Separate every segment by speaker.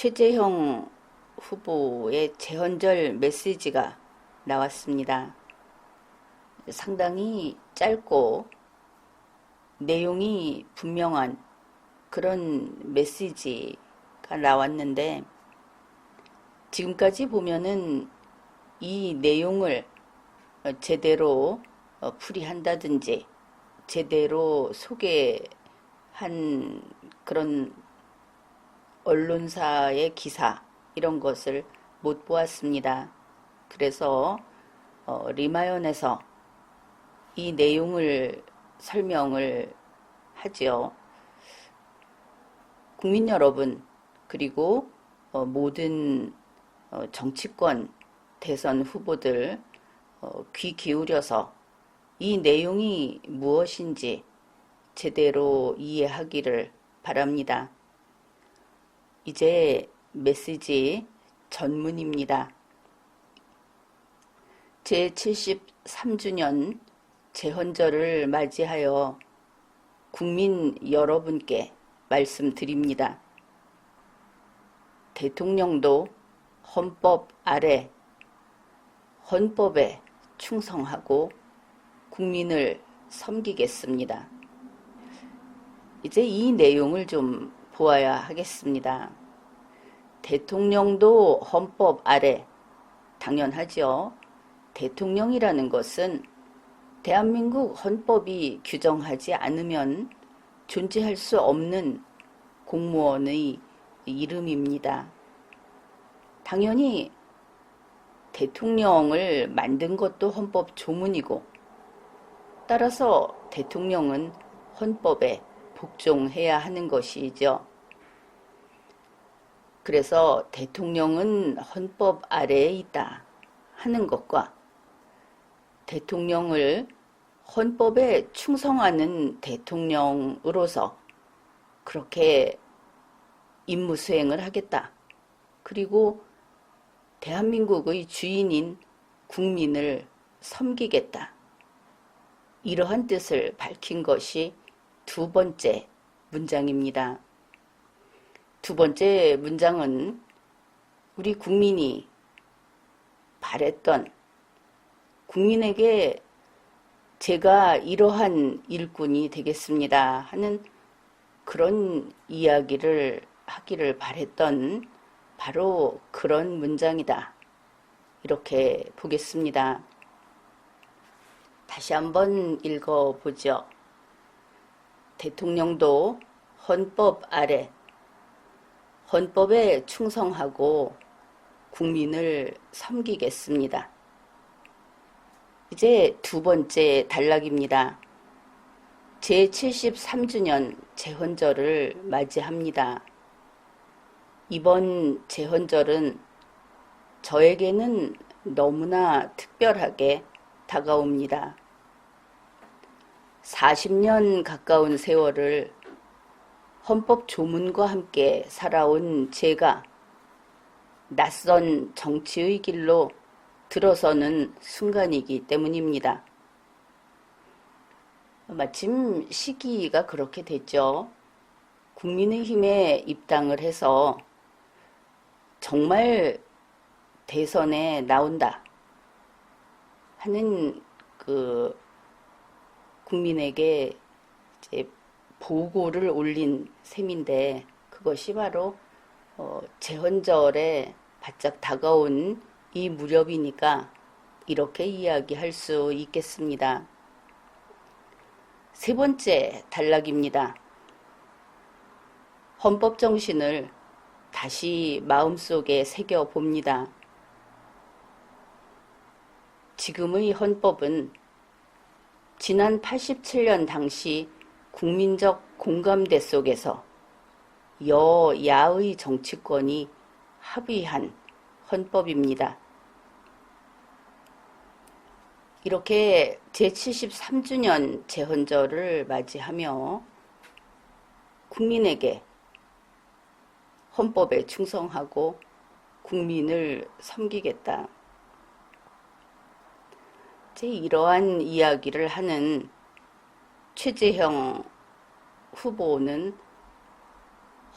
Speaker 1: 최재형 후보의 재헌절 메시지가 나왔습니다. 상당히 짧고 내용이 분명한 그런 메시지가 나왔는데 지금까지 보면은 이 내용을 제대로 어, 풀이한다든지 제대로 소개한 그런 언론사의 기사 이런 것을 못 보았습니다. 그래서 어, 리마연에서 이 내용을 설명을 하지요. 국민 여러분 그리고 어, 모든 어, 정치권 대선 후보들 어, 귀 기울여서 이 내용이 무엇인지 제대로 이해하기를 바랍니다. 이제 메시지 전문입니다. 제73주년 재헌절을 맞이하여 국민 여러분께 말씀드립니다. 대통령도 헌법 아래 헌법에 충성하고 국민을 섬기겠습니다. 이제 이 내용을 좀 보아야 하겠습니다. 대통령도 헌법 아래 당연하죠. 대통령이라는 것은 대한민국 헌법이 규정하지 않으면 존재할 수 없는 공무원의 이름입니다. 당연히 대통령을 만든 것도 헌법 조문이고 따라서 대통령은 헌법에 복종해야 하는 것이죠. 그래서 대통령은 헌법 아래에 있다 하는 것과 대통령을 헌법에 충성하는 대통령으로서 그렇게 임무 수행을 하겠다. 그리고 대한민국의 주인인 국민을 섬기겠다. 이러한 뜻을 밝힌 것이 두 번째 문장입니다. 두 번째 문장은 우리 국민이 바랬던 국민에게 제가 이러한 일꾼이 되겠습니다 하는 그런 이야기를 하기를 바랬던 바로 그런 문장이다. 이렇게 보겠습니다. 다시 한번 읽어보죠. 대통령도 헌법 아래 헌법에 충성하고 국민을 섬기겠습니다. 이제 두 번째 단락입니다. 제73주년 재헌절을 맞이합니다. 이번 재헌절은 저에게는 너무나 특별하게 다가옵니다. 40년 가까운 세월을 헌법 조문과 함께 살아온 제가 낯선 정치의 길로 들어서는 순간이기 때문입니다. 마침 시기가 그렇게 됐죠. 국민의힘에 입당을 해서 정말 대선에 나온다 하는 그 국민에게 이제 보고를 올린 셈인데 그것이 바로 어 재헌절에 바짝 다가온 이 무렵이니까 이렇게 이야기할 수 있겠습니다. 세 번째 단락입니다. 헌법 정신을 다시 마음속에 새겨 봅니다. 지금의 헌법은 지난 87년 당시 국민적 공감대 속에서 여야의 정치권이 합의한 헌법입니다. 이렇게 제73주년 재헌절을 맞이하며 국민에게 헌법에 충성하고 국민을 섬기겠다. 제 이러한 이야기를 하는 최재형 후보는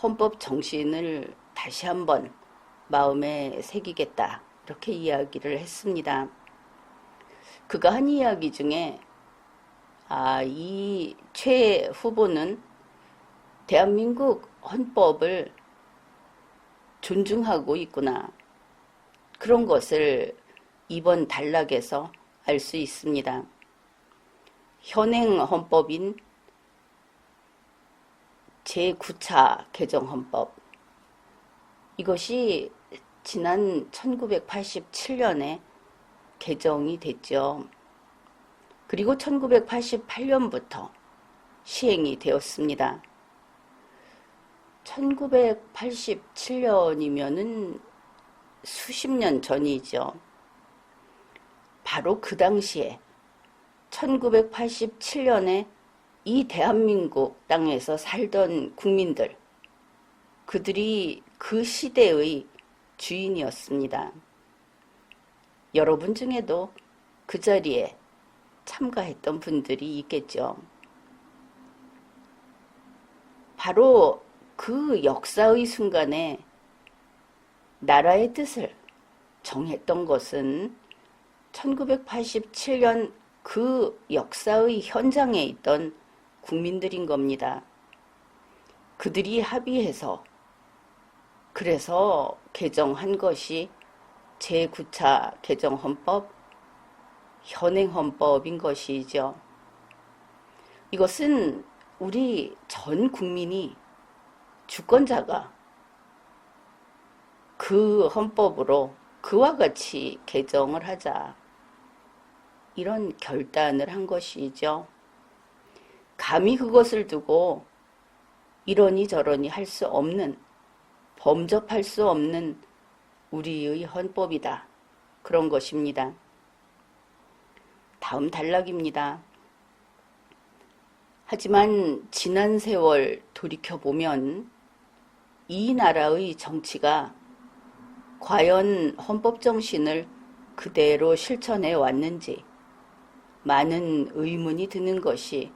Speaker 1: 헌법 정신을 다시 한번 마음에 새기겠다. 이렇게 이야기를 했습니다. 그가 한 이야기 중에 아, 이 최 후보는 대한민국 헌법을 존중하고 있구나. 그런 것을 이번 단락에서 알 수 있습니다. 현행 헌법인 제9차 개정헌법. 이것이 지난 1987년에 개정이 됐죠. 그리고 1988년부터 시행이 되었습니다. 1987년이면은 수십 년 전이죠. 바로 그 당시에 1987년에 이 대한민국 땅에서 살던 국민들, 그들이 그 시대의 주인이었습니다. 여러분 중에도 그 자리에 참가했던 분들이 있겠죠. 바로 그 역사의 순간에 나라의 뜻을 정했던 것은 1987년 그 역사의 현장에 있던 국민들인 겁니다. 그들이 합의해서 그래서 개정한 것이 제9차 개정헌법, 현행헌법인 것이죠. 이것은 우리 전 국민이 주권자가 그 헌법으로 그와 같이 개정을 하자. 이런 결단을 한 것이죠. 감히 그것을 두고 이러니 저러니 할 수 없는, 범접할 수 없는 우리의 헌법이다. 그런 것입니다. 다음 단락입니다. 하지만 지난 세월 돌이켜보면 이 나라의 정치가 과연 헌법 정신을 그대로 실천해 왔는지 많은 의문이 드는 것이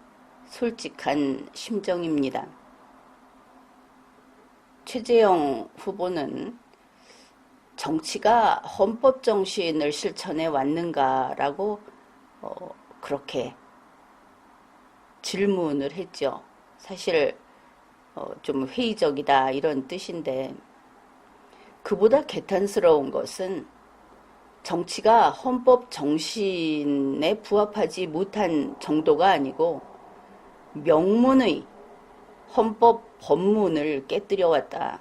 Speaker 1: 솔직한 심정입니다. 최재형 후보는 정치가 헌법 정신을 실천해 왔는가라고 어, 그렇게 질문을 했죠. 사실 어, 좀 회의적이다 이런 뜻인데 그보다 개탄스러운 것은 정치가 헌법 정신에 부합하지 못한 정도가 아니고 명문의 헌법 법문을 깨뜨려 왔다.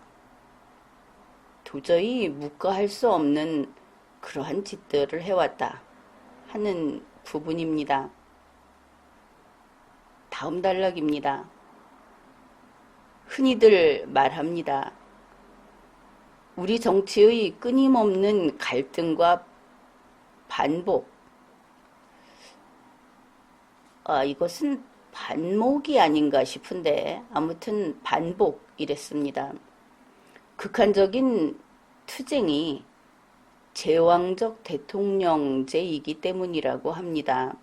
Speaker 1: 도저히 묵과할 수 없는 그러한 짓들을 해왔다 하는 부분입니다. 다음 단락입니다. 흔히들 말합니다. 우리 정치의 끊임없는 갈등과 반복. 아, 이것은 반목이 아닌가 싶은데, 아무튼 반복 이랬습니다. 극한적인 투쟁이 제왕적 대통령제이기 때문이라고 합니다.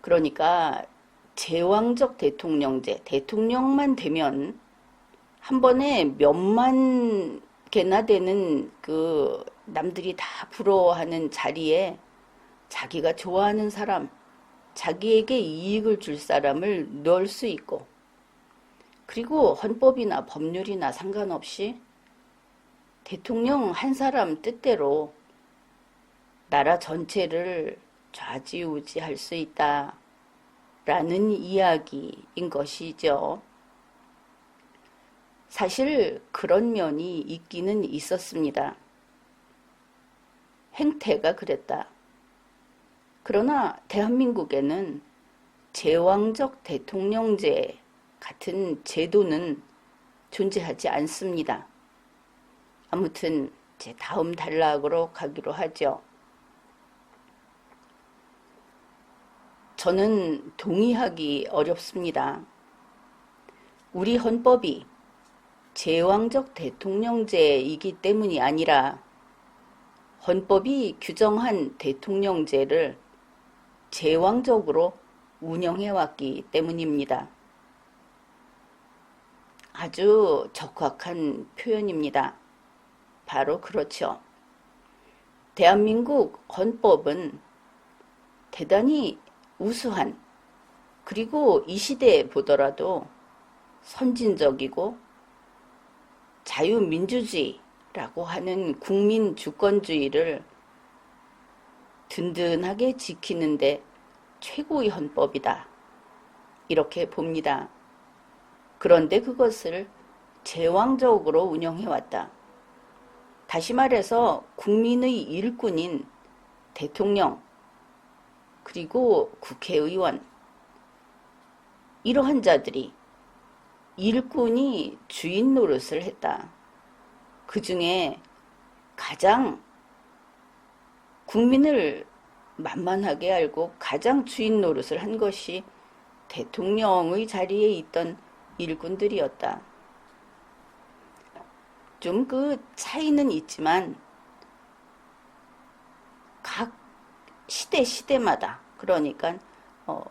Speaker 1: 그러니까 제왕적 대통령제, 대통령만 되면 한 번에 몇만 개나 되는 그 남들이 다 부러워하는 자리에 자기가 좋아하는 사람, 자기에게 이익을 줄 사람을 넣을 수 있고, 그리고 헌법이나 법률이나 상관없이 대통령 한 사람 뜻대로 나라 전체를 좌지우지할 수 있다. 라는 이야기인 것이죠. 사실 그런 면이 있기는 있었습니다. 행태가 그랬다. 그러나 대한민국에는 제왕적 대통령제 같은 제도는 존재하지 않습니다. 아무튼 제 다음 단락으로 가기로 하죠. 저는 동의하기 어렵습니다. 우리 헌법이 제왕적 대통령제이기 때문이 아니라 헌법이 규정한 대통령제를 제왕적으로 운영해왔기 때문입니다. 아주 적확한 표현입니다. 바로 그렇죠. 대한민국 헌법은 대단히 우수한 그리고 이 시대에 보더라도 선진적이고 자유민주주의라고 하는 국민 주권주의를 든든하게 지키는데 최고의 헌법이다. 이렇게 봅니다. 그런데 그것을 제왕적으로 운영해왔다. 다시 말해서 국민의 일꾼인 대통령, 그리고 국회의원, 이러한 자들이 일꾼이 주인 노릇을 했다. 그 중에 가장 국민을 만만하게 알고 가장 주인 노릇을 한 것이 대통령의 자리에 있던 일꾼들이었다. 좀 그 차이는 있지만 각 시대 시대마다 그러니까 어,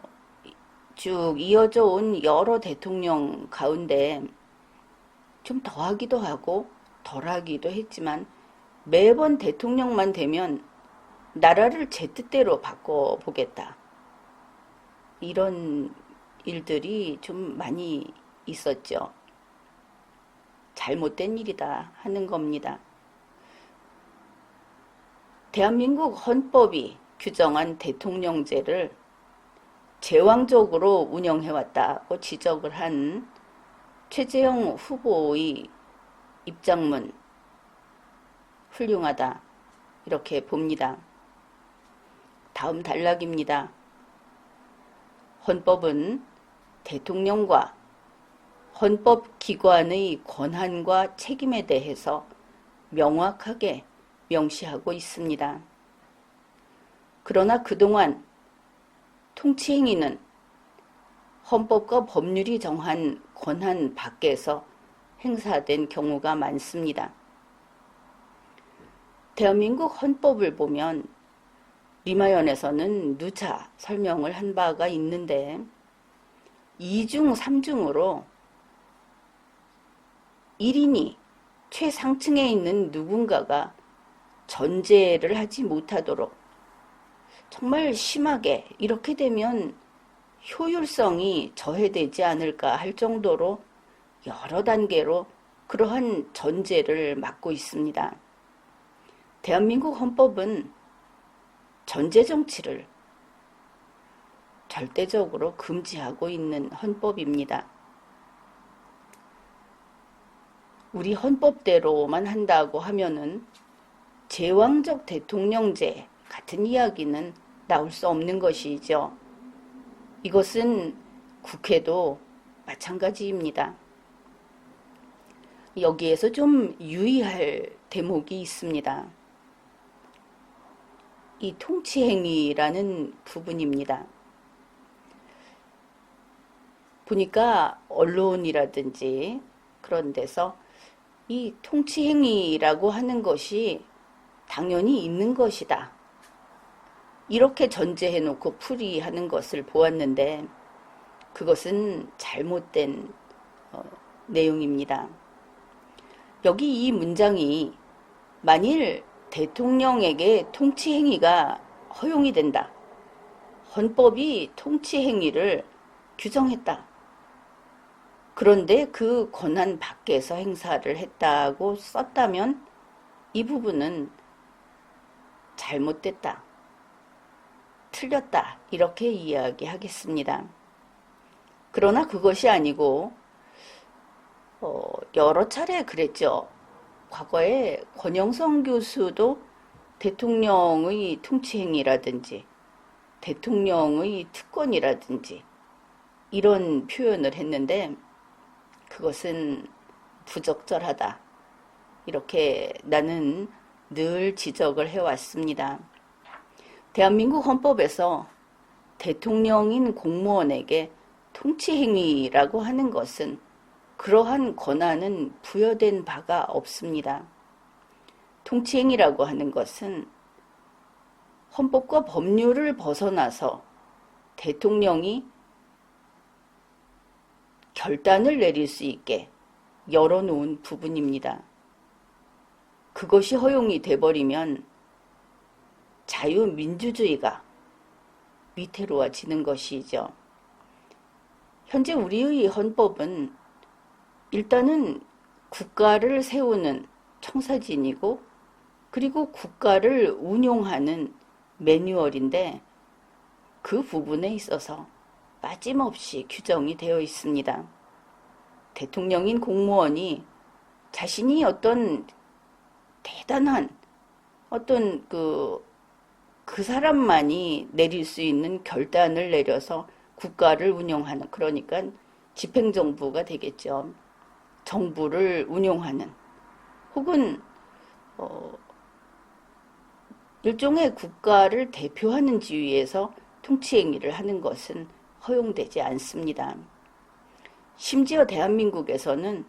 Speaker 1: 쭉 이어져 온 여러 대통령 가운데 좀 더하기도 하고 덜하기도 했지만 매번 대통령만 되면 나라를 제 뜻대로 바꿔보겠다. 이런 일들이 좀 많이 있었죠. 잘못된 일이다 하는 겁니다. 대한민국 헌법이 규정한 대통령제를 제왕적으로 운영해왔다고 지적을 한 최재형 후보의 입장문 훌륭하다 이렇게 봅니다. 다음 단락입니다. 헌법은 대통령과 헌법기관의 권한과 책임에 대해서 명확하게 명시하고 있습니다. 그러나 그동안 통치행위는 헌법과 법률이 정한 권한 밖에서 행사된 경우가 많습니다. 대한민국 헌법을 보면 리마연에서는 누차 설명을 한 바가 있는데 2중, 3중으로 1인이 최상층에 있는 누군가가 전제를 하지 못하도록 정말 심하게 이렇게 되면 효율성이 저해되지 않을까 할 정도로 여러 단계로 그러한 전제를 막고 있습니다. 대한민국 헌법은 전제 정치를 절대적으로 금지하고 있는 헌법입니다. 우리 헌법대로만 한다고 하면은 제왕적 대통령제 같은 이야기는 나올 수 없는 것이죠. 이것은 국회도 마찬가지입니다. 여기에서 좀 유의할 대목이 있습니다. 이 통치 행위라는 부분입니다. 보니까 언론이라든지 그런 데서 이 통치 행위라고 하는 것이 당연히 있는 것이다. 이렇게 전제해 놓고 풀이하는 것을 보았는데 그것은 잘못된 어, 내용입니다. 여기 이 문장이 만일 대통령에게 통치행위가 허용이 된다. 헌법이 통치행위를 규정했다. 그런데 그 권한 밖에서 행사를 했다고 썼다면 이 부분은 잘못됐다. 틀렸다. 이렇게 이야기하겠습니다. 그러나 그것이 아니고 어, 여러 차례 그랬죠. 과거에 권영성 교수도 대통령의 통치행위라든지 대통령의 특권이라든지 이런 표현을 했는데 그것은 부적절하다. 이렇게 나는 늘 지적을 해왔습니다. 대한민국 헌법에서 대통령인 공무원에게 통치행위라고 하는 것은 그러한 권한은 부여된 바가 없습니다. 통치행위라고 하는 것은 헌법과 법률을 벗어나서 대통령이 결단을 내릴 수 있게 열어놓은 부분입니다. 그것이 허용이 돼버리면 자유민주주의가 위태로워지는 것이죠. 현재 우리의 헌법은 일단은 국가를 세우는 청사진이고 그리고 국가를 운용하는 매뉴얼인데 그 부분에 있어서 빠짐없이 규정이 되어 있습니다. 대통령인 공무원이 자신이 어떤 대단한 어떤 그, 그 사람만이 내릴 수 있는 결단을 내려서 국가를 운영하는, 그러니까 집행정부가 되겠죠. 정부를 운용하는, 혹은, 어, 일종의 국가를 대표하는 지위에서 통치행위를 하는 것은 허용되지 않습니다. 심지어 대한민국에서는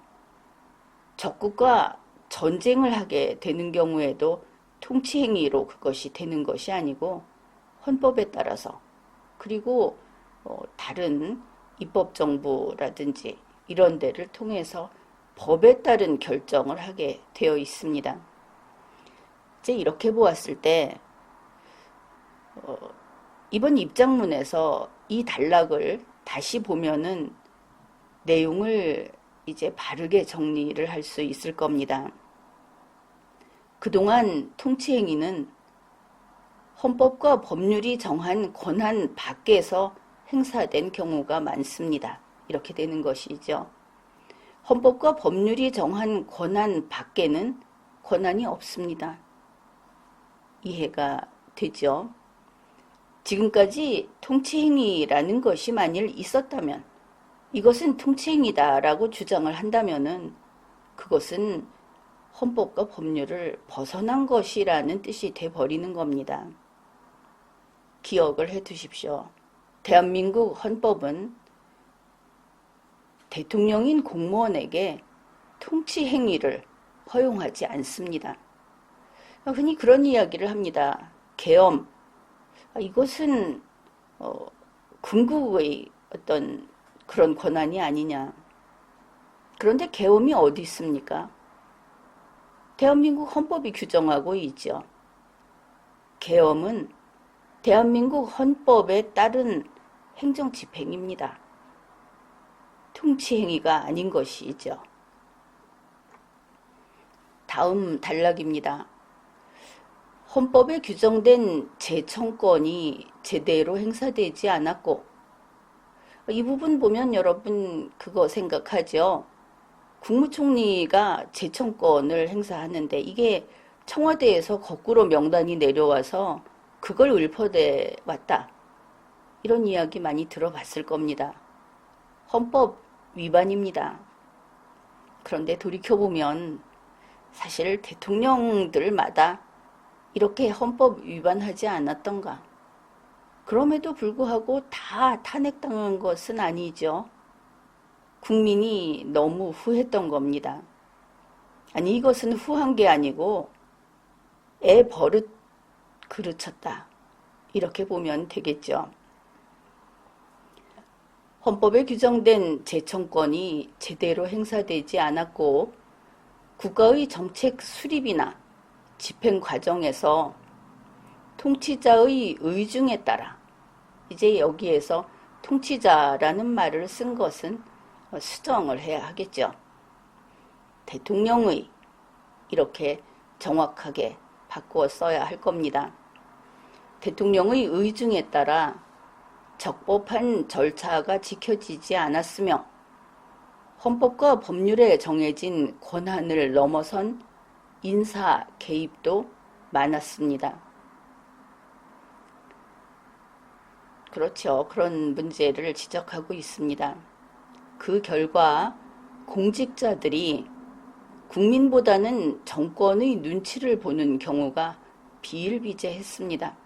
Speaker 1: 적국과 전쟁을 하게 되는 경우에도 통치행위로 그것이 되는 것이 아니고 헌법에 따라서 그리고 어, 다른 입법정부라든지 이런 데를 통해서 법에 따른 결정을 하게 되어 있습니다. 이제 이렇게 보았을 때 어, 이번 입장문에서 이 단락을 다시 보면은 내용을 이제 바르게 정리를 할 수 있을 겁니다. 그동안 통치행위는 헌법과 법률이 정한 권한 밖에서 행사된 경우가 많습니다. 이렇게 되는 것이죠. 헌법과 법률이 정한 권한 밖에는 권한이 없습니다. 이해가 되죠? 지금까지 통치행위라는 것이 만일 있었다면 이것은 통치행위다라고 주장을 한다면은 그것은 헌법과 법률을 벗어난 것이라는 뜻이 돼 버리는 겁니다. 기억을 해 두십시오. 대한민국 헌법은 대통령인 공무원에게 통치 행위를 허용하지 않습니다. 흔히 그런 이야기를 합니다. 계엄. 아, 이것은 어, 궁극의 어떤 그런 권한이 아니냐. 그런데 계엄이 어디 있습니까? 대한민국 헌법이 규정하고 있죠. 계엄은 대한민국 헌법에 따른 행정 집행입니다. 통치 행위가 아닌 것이죠. 다음 단락입니다. 헌법에 규정된 재청권이 제대로 행사되지 않았고 이 부분 보면 여러분 그거 생각하죠. 국무총리가 재청권을 행사하는데 이게 청와대에서 거꾸로 명단이 내려와서 그걸 읊어대 왔다. 이런 이야기 많이 들어봤을 겁니다. 헌법 위반입니다. 그런데 돌이켜보면 사실 대통령들마다 이렇게 헌법 위반하지 않았던가. 그럼에도 불구하고 다 탄핵당한 것은 아니죠. 국민이 너무 후했던 겁니다. 아니, 이것은 후한 게 아니고 애 버릇 그르쳤다. 이렇게 보면 되겠죠. 헌법에 규정된 재청권이 제대로 행사되지 않았고 국가의 정책 수립이나 집행 과정에서 통치자의 의중에 따라 이제 여기에서 통치자라는 말을 쓴 것은 수정을 해야 하겠죠. 대통령의 이렇게 정확하게 바꾸어 써야 할 겁니다. 대통령의 의중에 따라 적법한 절차가 지켜지지 않았으며 헌법과 법률에 정해진 권한을 넘어선 인사 개입도 많았습니다. 그렇죠. 그런 문제를 지적하고 있습니다. 그 결과 공직자들이 국민보다는 정권의 눈치를 보는 경우가 비일비재했습니다.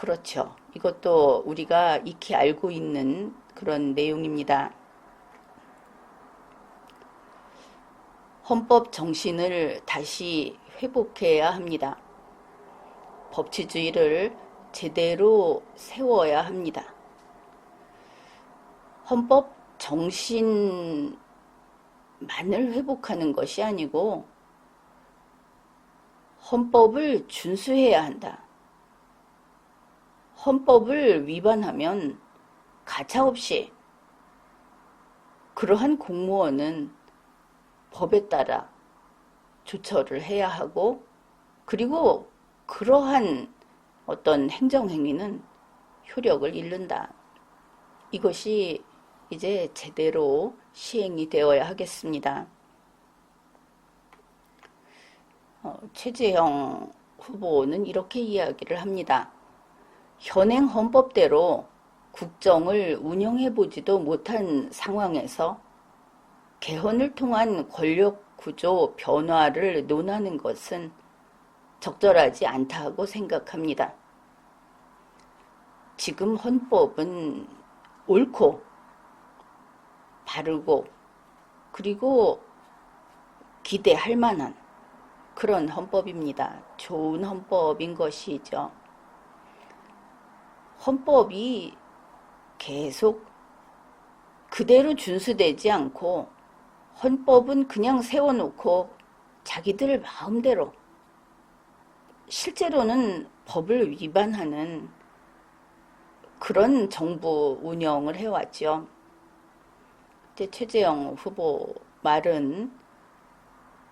Speaker 1: 그렇죠. 이것도 우리가 익히 알고 있는 그런 내용입니다. 헌법 정신을 다시 회복해야 합니다. 법치주의를 제대로 세워야 합니다. 헌법 정신을 만을 회복하는 것이 아니고 헌법을 준수해야 한다. 헌법을 위반하면 가차없이 그러한 공무원은 법에 따라 조처를 해야 하고 그리고 그러한 어떤 행정행위는 효력을 잃는다. 이것이 이제 제대로 시행이 되어야 하겠습니다. 어, 최재형 후보는 이렇게 이야기를 합니다. 현행 헌법대로 국정을 운영해 보지도 못한 상황에서 개헌을 통한 권력 구조 변화를 논하는 것은 적절하지 않다고 생각합니다. 지금 헌법은 옳고 바르고 그리고 기대할 만한 그런 헌법입니다. 좋은 헌법인 것이죠. 헌법이 계속 그대로 준수되지 않고 헌법은 그냥 세워놓고 자기들 마음대로 실제로는 법을 위반하는 그런 정부 운영을 해왔죠. 이제 최재형 후보 말은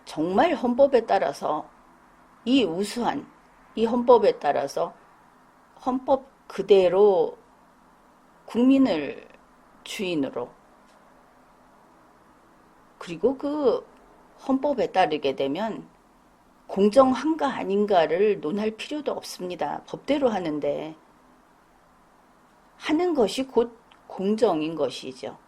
Speaker 1: 정말 헌법에 따라서 이 우수한 이 헌법에 따라서 헌법 그대로 국민을 주인으로 그리고 그 헌법에 따르게 되면 공정한가 아닌가를 논할 필요도 없습니다. 법대로 하는데 하는 것이 곧 공정인 것이죠.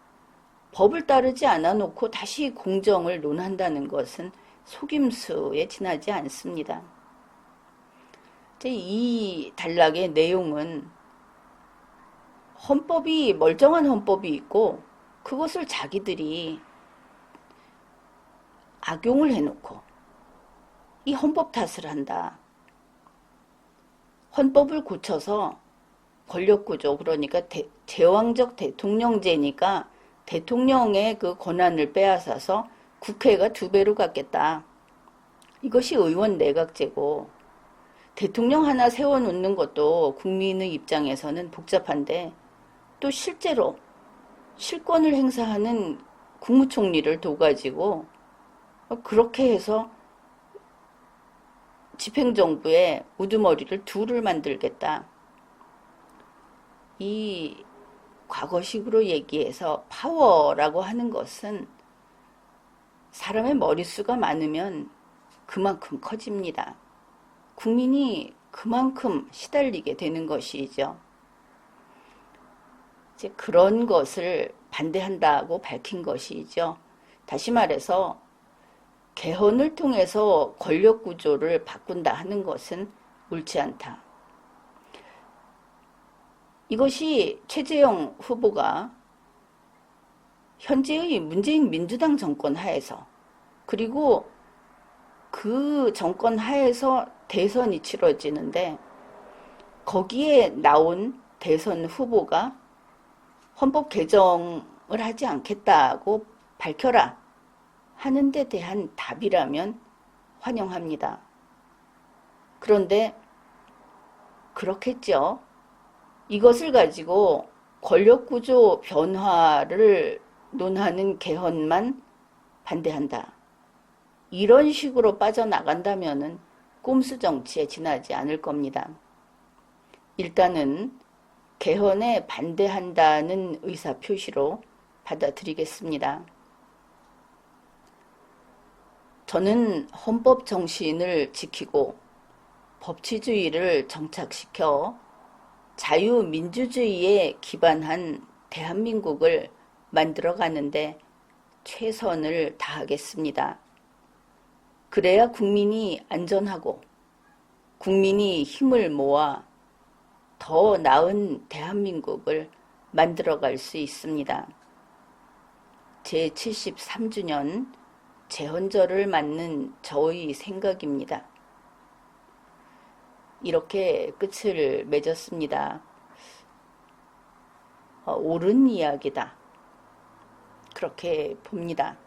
Speaker 1: 법을 따르지 않아 놓고 다시 공정을 논한다는 것은 속임수에 지나지 않습니다. 이 단락의 내용은 헌법이 멀쩡한 헌법이 있고 그것을 자기들이 악용을 해놓고 이 헌법 탓을 한다. 헌법을 고쳐서 권력구조 그러니까 대, 제왕적 대통령제니까 대통령의 그 권한을 빼앗아서 국회가 두 배로 갖겠다. 이것이 의원 내각제고 대통령 하나 세워놓는 것도 국민의 입장에서는 복잡한데 또 실제로 실권을 행사하는 국무총리를 둬가지고 그렇게 해서 집행정부의 우두머리를 둘을 만들겠다. 이 과거식으로 얘기해서 파워라고 하는 것은 사람의 머릿수가 많으면 그만큼 커집니다. 국민이 그만큼 시달리게 되는 것이죠. 이제 그런 것을 반대한다고 밝힌 것이죠. 다시 말해서 개헌을 통해서 권력 구조를 바꾼다 하는 것은 옳지 않다. 이것이 최재형 후보가 현재의 문재인 민주당 정권 하에서 그리고 그 정권 하에서 대선이 치러지는데 거기에 나온 대선 후보가 헌법 개정을 하지 않겠다고 밝혀라 하는 데 대한 답이라면 환영합니다. 그런데 그렇겠죠. 이것을 가지고 권력구조 변화를 논하는 개헌만 반대한다. 이런 식으로 빠져나간다면은 꼼수 정치에 지나지 않을 겁니다. 일단은 개헌에 반대한다는 의사 표시로 받아들이겠습니다. 저는 헌법 정신을 지키고 법치주의를 정착시켜 자유민주주의에 기반한 대한민국을 만들어 가는데 최선을 다하겠습니다. 그래야 국민이 안전하고 국민이 힘을 모아 더 나은 대한민국을 만들어 갈 수 있습니다. 제 73주년 재헌절을 맞는 저의 생각입니다. 이렇게 끝을 맺었습니다. 어, 옳은 이야기다. 그렇게 봅니다.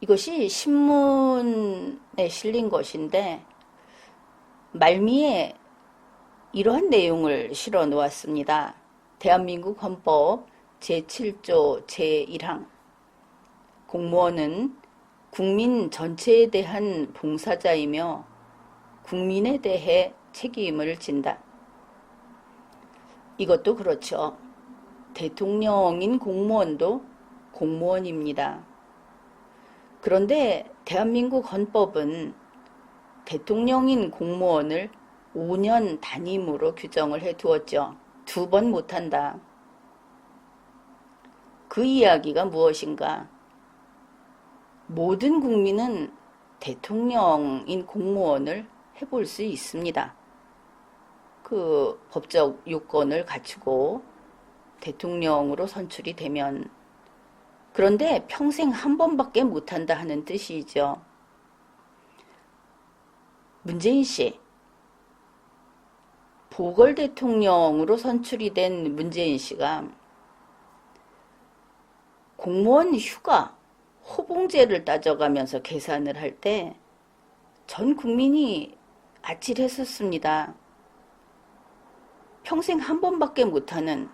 Speaker 1: 이것이 신문에 실린 것인데 말미에 이러한 내용을 실어 놓았습니다. 대한민국 헌법 제7조 제1항 공무원은 국민 전체에 대한 봉사자이며 국민에 대해 책임을 진다. 이것도 그렇죠. 대통령인 공무원도 공무원입니다. 그런데 대한민국 헌법은 대통령인 공무원을 5년 단임으로 규정을 해 두었죠. 두 번 못한다. 그 이야기가 무엇인가? 모든 국민은 대통령인 공무원을 해볼 수 있습니다. 그 법적 요건을 갖추고 대통령으로 선출이 되면 그런데 평생 한 번밖에 못한다 하는 뜻이죠. 문재인 씨, 보궐 대통령으로 선출이 된 문재인 씨가 공무원 휴가, 호봉제를 따져가면서 계산을 할 때 전 국민이 아찔했었습니다. 평생 한 번밖에 못하는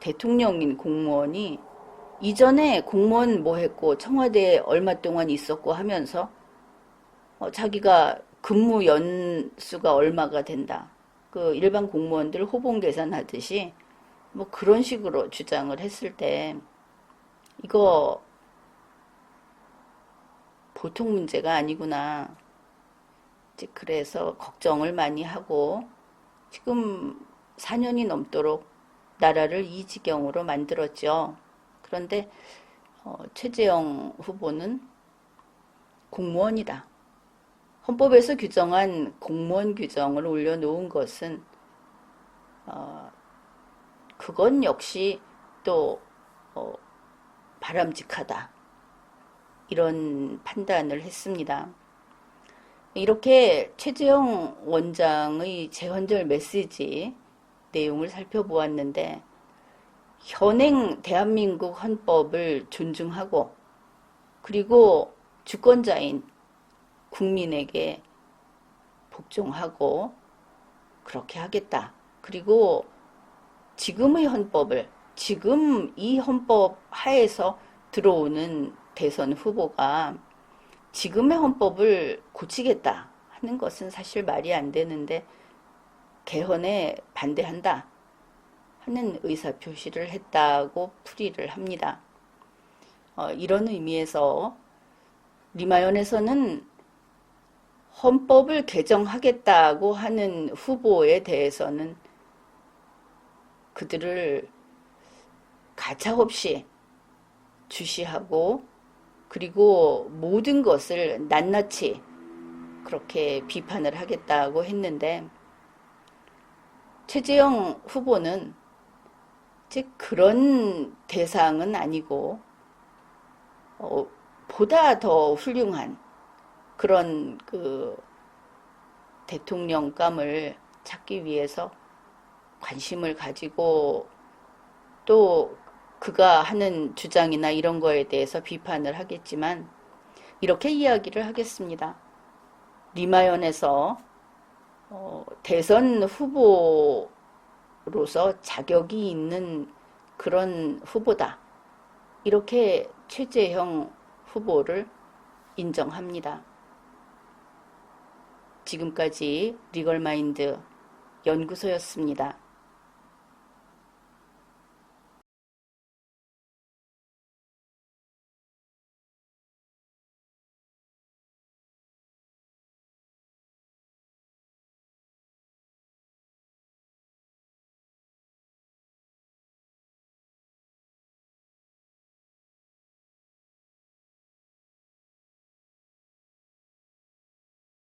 Speaker 1: 대통령인 공무원이 이전에 공무원 뭐 했고 청와대에 얼마 동안 있었고 하면서 어, 자기가 근무 연수가 얼마가 된다. 그 일반 공무원들 호봉 계산하듯이 뭐 그런 식으로 주장을 했을 때 이거 보통 문제가 아니구나. 그래서 걱정을 많이 하고 지금 4년이 넘도록 나라를 이 지경으로 만들었죠. 그런데 어, 최재형 후보는 공무원이다. 헌법에서 규정한 공무원 규정을 올려놓은 것은 어, 그건 역시 또 어, 바람직하다. 이런 판단을 했습니다. 이렇게 최재형 원장의 재헌절 메시지 내용을 살펴보았는데 현행 대한민국 헌법을 존중하고 그리고 주권자인 국민에게 복종하고 그렇게 하겠다. 그리고 지금의 헌법을 지금 이 헌법 하에서 들어오는 대선 후보가 지금의 헌법을 고치겠다 하는 것은 사실 말이 안 되는데 개헌에 반대한다 하는 의사 표시를 했다고 풀이를 합니다. 어, 이런 의미에서 리마연에서는 헌법을 개정하겠다고 하는 후보에 대해서는 그들을 가차없이 주시하고 그리고 모든 것을 낱낱이 그렇게 비판을 하겠다고 했는데 최재형 후보는 즉 그런 대상은 아니고 어, 보다 더 훌륭한 그런 그 대통령감을 찾기 위해서 관심을 가지고 또 그가 하는 주장이나 이런 거에 대해서 비판을 하겠지만 이렇게 이야기를 하겠습니다. 리마연에서 어, 대선 후보 로서 자격이 있는 그런 후보다. 이렇게 최재형 후보를 인정합니다. 지금까지 리걸마인드 연구소였습니다.